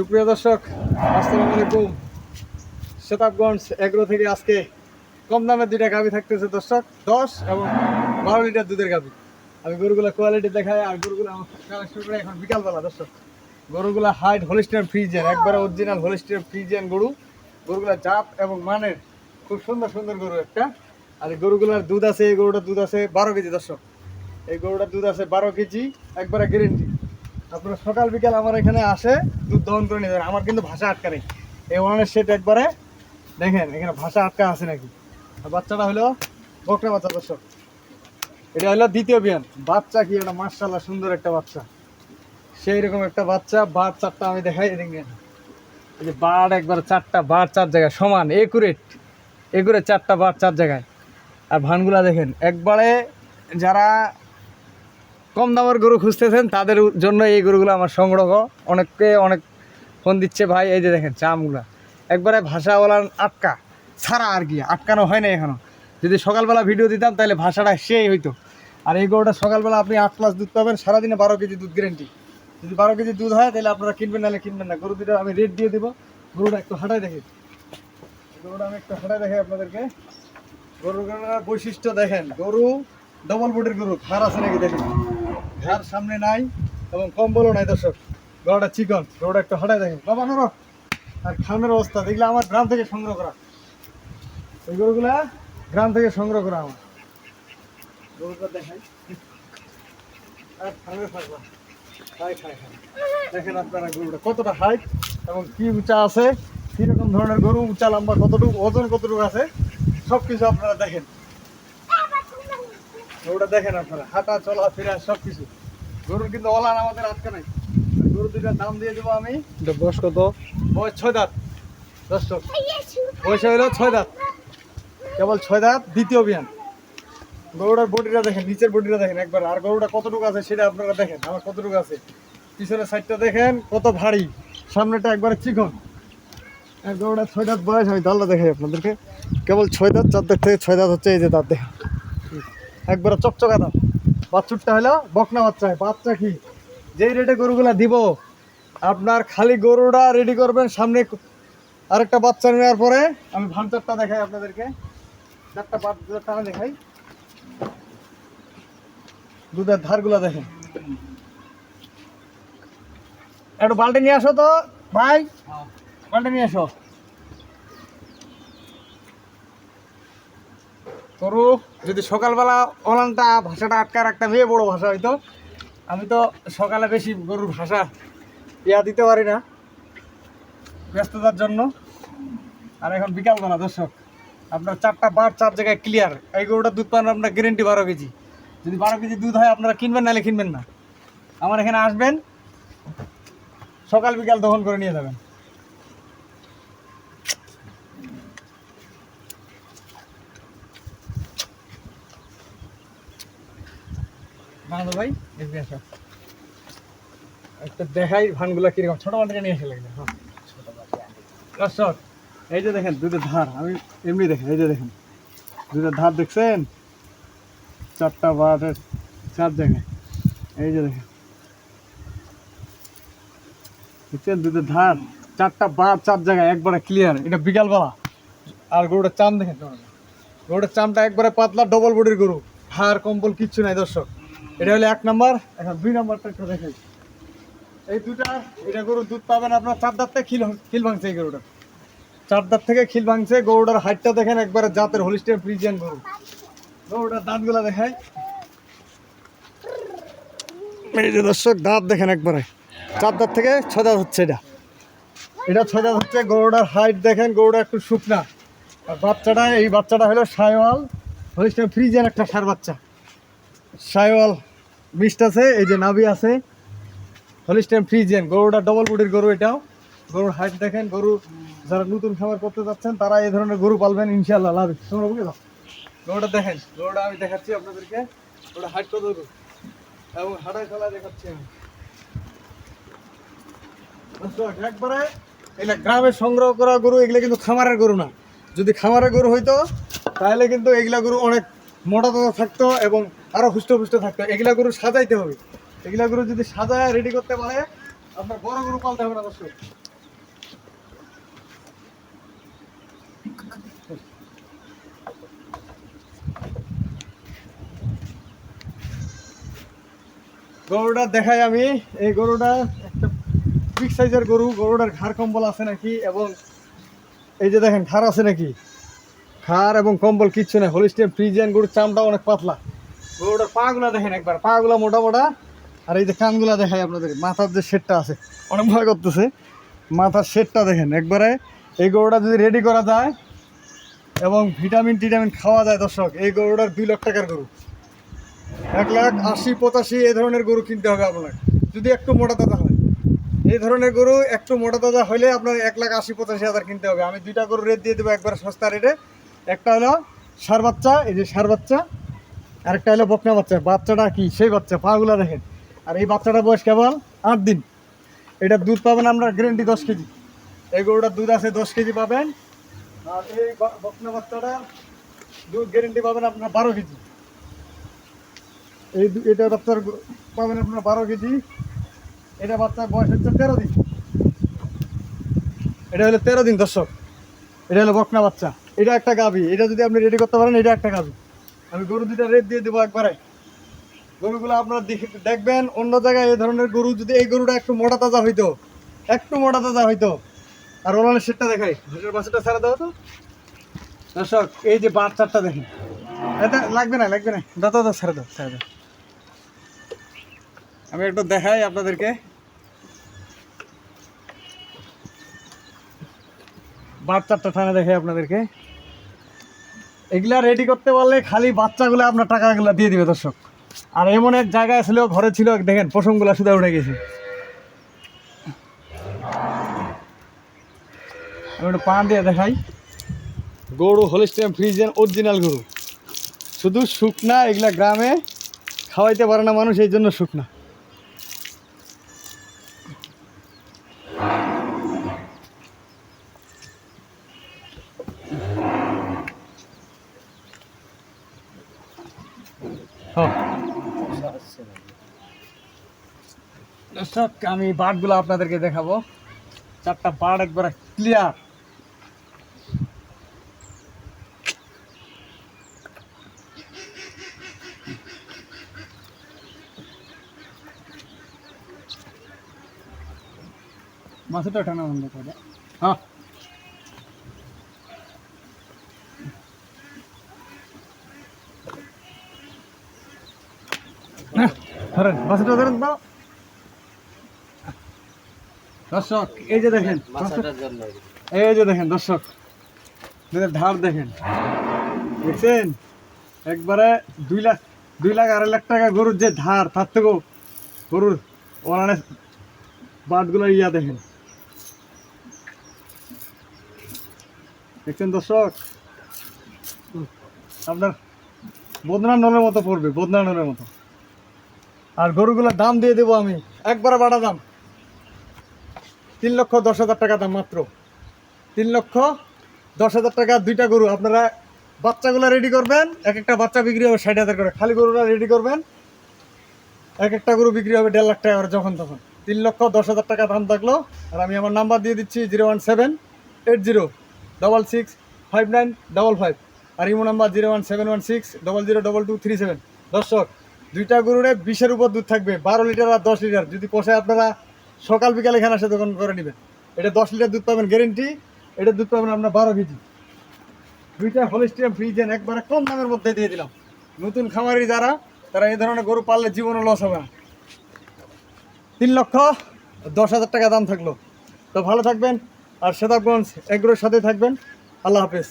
সুপ্রিয় দর্শক, আসসালামু আলাইকুম। শতাবগঞ্জ এগ্রো থেকে আজকে কম দামে দুইটা গাভি থাকতেছে দর্শক, দশ এবং বারো লিটার দুধের গাভি। আমি গরুগুলো কোয়ালিটি দেখাই, আর গরুগুলো কালেকশন করে এখন বিকালবেলা দর্শক। গরুগুলো হাইট হোলিস্টিয়ান ফ্রিজেন একবারে অরিজিনাল হোলিস্টিয়ান ফ্রিজেন গরু। গরুগুলো জাত এবং মানের খুব সুন্দর সুন্দর গরু একটা। আর এই গরুগুলোর দুধ আছে, এই গরুটার দুধ আছে বারো কেজি দর্শক। এই গরুটার দুধ আছে বারো কেজি, একবারে গ্যারেন্টি আপনারা সকাল বিকাল আমার এখানে আসে, দুধ দহন করে নিয়ে আমার কিন্তু ভাষা আটকা নেই। এই ওনানের সেট একবারে, দেখেন, এখানে ভাষা আটকা আছে নাকি? বাচ্চাটা হলো বকরা বাচ্চা, দর্শক। এটা হলো দ্বিতীয় বিয়ান। বাচ্চা কি একটা মার্শাল্লাহ সুন্দর একটা বাচ্চা। সেই রকম একটা বাচ্চা বার চারটা আমি দেখাই দেখেন এই যে বার একবার চারটা বার চার জায়গায়, সমান একুরেট একুরেট চারটা বার চার জায়গায়। আর ভানগুলা দেখেন, একবারে যারা কম দামের গরু খুঁজতেছেন, তাদের জন্য এই গরুগুলো আমার সংগ্রহ। অনেককে অনেক ফোন দিচ্ছে, ভাই, এই যে দেখেন, চামগুলা। একবারে ভাষাওয়ালা আটকা, ছাড়া আর কি আটকানো হয় না এখনও। যদি সকালবেলা ভিডিও দিতাম, তাহলে ভাষাটা সেই হইতো। আর এই গরুটা সকালবেলা আপনি আট প্লাস দুধ পাবেন, সারাদিনে বারো কেজি দুধ গ্যারেন্টি যদি বারো কেজি দুধ হয়, তাহলে আপনারা কিনবেন, নাহলে কিনবেন না। গরু দুটো আমি রেট দিয়ে দেবো। গরুটা একটু হাঁটাই দেখি গরুটা আমি একটু হাঁটাই দেখি আপনাদেরকে। গরুর বৈশিষ্ট্য দেখেন, গরু ডবল বডির গরু, ঘাড় আছে নাকি দেখেন? ঘাড় সামনে নাই এবং কম্বলও নাই, দর্শক। গরুটা চিকন গরুটা একটু হাঁটাই দেখেন। বাবা নর আর খামের অবস্থা, দেখলে আমার গ্রাম থেকে সংগ্রহ করা। এই গরুগুলা গ্রাম থেকে সংগ্রহ করা আমার। গরুটা দেখাই। আর খামের থাকবা খাই খাই খাই। দেখেন আপনারা গরুটা কতটা হাইট এবং কি উঁচা আছে, কীরকম ধরনের গরু, উঁচা, লম্বা, কতটুকু, ওজন কতটুকু আছে সব কিছু আপনারা দেখেন। গরুটা দেখেন আপনারা হাঁটা চলা ফেরা সব কিছু গরুর কিন্তু অলান আমাদের আটকা নাই। গরু দুইটার দাম দিয়ে দেবো আমি। বয়স কত? বয়স ছয় দাঁত। দর্শক বয়স হইল ছয় দাঁত। কেবল ছয় দাঁত দ্বিতীয় বিয়ান। গরুটার বডিটা দেখেন নিচের বডিটা দেখেন একবার। আর গরুটা কতটুকু আছে সেটা আপনারা দেখেন আমার কতটুকু আছে। পিছনের সাইডটা দেখেন কত ভারী। সামনেটা একবারে চিকন। গরুটা ছয় দাঁত বয়স আমি দালটা দেখাই আপনাদেরকে। কেবল ছয় দাঁত চার দাঁত থেকে ছয় দাঁত হচ্ছে এই যে দাঁত দেখেন। একবারে চকচকা দাঁত বাছুরটা হলো বকনা বাচ্চা বাচ্চা কি? যেই রেটে গরুগুলা দিব, আপনার খালি গরুটা রেডি করবেন সামনে আরেকটা বাচ্চা নেওয়ার পরে। আমি ভান চারটা দেখাই আপনাদেরকে। চারটা বাচ্চা দেখাই। দুধের ধারগুলা দেখেন। একটু বালতি নিয়ে আসো তো, ভাই। বালতি নিয়ে আসো। গরু যদি সকালবেলা ওলানটা ভাষাটা আটকা রাখতাম, এ বড় ভাষা হইতো। আমি তো সকালে বেশি গরুর ভাষা ইয়া দিতে পারি না। ব্যস্ততার জন্য। আর এখন বিকালবেলা, দর্শক, আপনার চারটা বার চার জায়গায় ক্লিয়ার এই গরুটা দুধ পান আপনার গ্যারেন্টি বারো কেজি। যদি বারো কেজি দুধ হয়, আপনারা কিনবেন, নাহলে কিনবেন না। আমার এখানে আসবেন, সকাল বিকাল দহন করে নিয়ে যাবেন। মানব ভাই এসবি আসো। একটা দেখাই ভানগুলা কীরকম, ছোট বাটিটা নিয়ে এসে লাগবে হ্যাঁ। এই যে দেখেন দুধের ধার, আমি এমনি দেখেন, এই যে দেখেন। দুধের ধার দেখছেন? চারটা বাটের চার জায়গায়। এই যে দেখেন। দেখছেন? দুধের ধার, চারটা বার চার জায়গায়, একবারে ক্লিয়ার এটা বিকালবেলা। আর গরুটার চাম দেখেন, গরুটার চামটা একবারে পাতলা ডবল বডির গরু। হার কম্বল, কিচ্ছু নাই দর্শক। এটা হলো এক নাম্বার, এখন দুই নাম্বারটা একটু দেখাই এই দুটা এটা গরুর দুধ পাবেন আপনার চার দাঁত থেকে খিল খিল ভাঙছে এই গরুটা। চার দাঁত থেকে খিল ভাঙছে, গরুটার হাইটটা দেখেন একবারে জাতের হোলিস্টিয়ান ফ্রিজিয়ান গরু। গরুটার দাঁতগুলা দেখাই। এই যে দর্শক, দাঁত দেখেন একবারে। চার দাঁত থেকে ছয় দাঁত হচ্ছে এটা। এটা ছয় দাঁত হচ্ছে, গরুটার হাইট দেখেন, গরুটা একটু শুকনা। আর বাচ্চাটা, এই বাচ্চাটা হলো সায়ওয়াল হোলিস্টিয়ান ফ্রিজিয়ান একটা সার বাচ্চা। সায়ওয়াল মিষ্ট আছে, এই যে নাভি আছে। হলিস্টাইন ফ্রিজিয়ান গরুটা ডবল বডির গরু এটাও। গরুর হাইট দেখেন, গরু যারা নতুন খাবার করতে যাচ্ছেন, তারা এই ধরনের গরু পালবেন ইনশাল্লাহ লাভ তোমরা গরুটা দেখেন, গরুটা আমি দেখাচ্ছি আপনাদেরকে। ওটা হাইট কত এবং হাঁটাই চলা দেখাচ্ছি আমি। একবারে গ্রামে সংগ্রহ করা গরু, এগুলো কিন্তু খামারের গরু না। যদি খামারের গরু হইতো, তাহলে কিন্তু এগুলা গরু অনেক মোটা থাকতো এবং আরও হুষ্ট পুষ্ট থাকতে হবে। এগুলা গরু সাজাইতে হবে। এগুলা গরু যদি সাজা রেডি করতে পারে, আপনার বড় গরু পালতে হবে না গরুটা দেখাই আমি। এই গরুটা একটা বিগ সাইজের গরু। গরুটার ঘাড় কম্বল আছে নাকি? এবং এই যে দেখেন, ঘাড় আছে নাকি? ঘাড় এবং কম্বল কিচ্ছু না হোলিস্টেন ফ্রিজিয়ান গরুর চামটা অনেক পাতলা। গরুটার পাগুলা দেখেন একবার। পাগুলা মোটা মোটা। আর এই যে কানগুলা মাথার যে শেডটা আছে, অনেক ভয় করতেছে। মাথার শেডটা দেখেন একবারে। এই গরুটা যদি রেডি করা যায় এবং ভিটামিন টিটামিন খাওয়া যায় দর্শক, এই গরুটার দুই লাখ টাকার গরু। এক লাখ আশি এই ধরনের গরু কিনতে হবে আপনার যদি একটু মোটা তাজা হয়। এই ধরনের গরু একটু মোটা তাজা হলে আপনার এক লাখ আশি, পঁচাশি হাজার কিনতে হবে। আমি দুইটা গরু রেট দিয়ে দেবো একবার সস্তা রেটে একটা হলো সার বাচ্চা, এই যে সার বাচ্চা। আরেকটা হলো বকনা বাচ্চা, বাচ্চাটা কি? সেই বাচ্চা, পাগুলা দেখেন। আর এই বাচ্চাটা বয়স কেবল আট দিন। এটা দুধ পাবেন আমরা গ্যারেন্টি দশ কেজি। এই গরুটার দুধ আছে, দশ কেজি পাবেন। আর এই বকনা বাচ্চাটা দুধ গ্যারেন্টি পাবেন আপনার বারো কেজি। এই এটা বাচ্চার পাবেন আপনার বারো কেজি। এটা বাচ্চার বয়স হচ্ছে তেরো দিন। এটা হলো তেরো দিন, দর্শক। এটা হলো বকনা বাচ্চা। এটা একটা গাভি। এটা যদি আপনি রেডি করতে পারেন, এটা একটা গাভি। আমি গরু দুটা রেট দিয়ে দেবো একবারে। গরুগুলো আপনারা দেখে- দেখবেন, অন্য জায়গায় এই ধরনের গরু যদি এই গরুটা একটু মোটা তাজা হইতো, একটু মোটা তাজা হইতো, আর ওলানের সেটটা দেখাই। সেটার বাচ্চাটা ছেড়ে দাও তো। দর্শক, এই যে বাচ্চাটা দেখেন। এটা লাগবে না লাগবে না। দাদা দাদা ছেড়ে দাও ছেড়ে দাও। আমি একটু দেখাই আপনাদেরকে। বাচ্চাটা থানা দেখাই আপনাদেরকে। এগুলা রেডি করতে পারলে খালি বাচ্চাগুলো আপনার টাকাগুলো দিয়ে দিবে দর্শক। আর এমন এক জায়গায় ছিল, ঘরে ছিল, দেখেন, পশমগুলা সুদা উঠে গেছে। পান দিয়ে দেখাই। গরু, হোলিস্টিয়ান ফ্রিজেন অরিজিনাল গরু। শুধু শুকনা, এগুলা গ্রামে খাওয়াইতে পারে না মানুষ, এই জন্য শুকনা। দর্শক আমি বার্ডগুলো আপনাদেরকে দেখাবো। চারটা বার্ড একবার ক্লিয়ার মাছটা টানা বন্ধ করে হ্যাঁ ধরেন মাছটা ধরেন দাও দর্শক, এই যে দেখেন এই যে দেখেন, দর্শক ধার দেখেন। দেখছেন? একবারে দুই লাখ দুই লাখ আড়াই লাখ টাকা গরুর যে ধার, তার থেকেও গরুর ওনানে বাটগুলো ইয়া দেখেন। দেখছেন দর্শক? আপনার বদনা নলের মতো পড়বে, বদনা নলের মতো। আর গরুগুলোর দাম দিয়ে দেবো আমি। একবারে বাড়া দাম। তিন লক্ষ দশ হাজার টাকা দাম মাত্র। তিন লক্ষ দশ হাজার টাকা দুইটা গরু। আপনারা বাচ্চাগুলো রেডি করবেন। এক একটা বাচ্চা বিক্রি হবে ষাট হাজার করে। খালি গরুটা রেডি করবেন। এক একটা গরু বিক্রি হবে দেড় লাখ টাকা করে যখন তখন। তিন লক্ষ দশ হাজার টাকা দাম থাকল। আর আমি আমার নাম্বার দিয়ে দিচ্ছি zero one seven eight zero double six five nine double five. আর Imo number zero one seven one six double zero double two three seven. দর্শক দুইটা গরুরে বিশের উপর দুধ থাকবে, বারো লিটার আর দশ লিটার। যদি পোষায় আপনারা সকাল বিকালে এখানে এসে দোকান করে নেবেন। এটা দশ লিটার দুধ পাবেন গ্যারেন্টি এটা দুধ পাবেন আপনার বারো কেজি। দুইটা হোলিস্টিয়াম ফ্রিজেন একবারে কম দামের মধ্যে দিয়ে দিলাম। নতুন খামারি যারা, তারা এই ধরনের গরু পাললে জীবনে লস হবে না। তিন লক্ষ দশ হাজার টাকা দাম থাকল। তো ভালো থাকবেন, আর সেতাবগঞ্জ এগুলোর সাথে থাকবেন। আল্লাহ হাফেজ।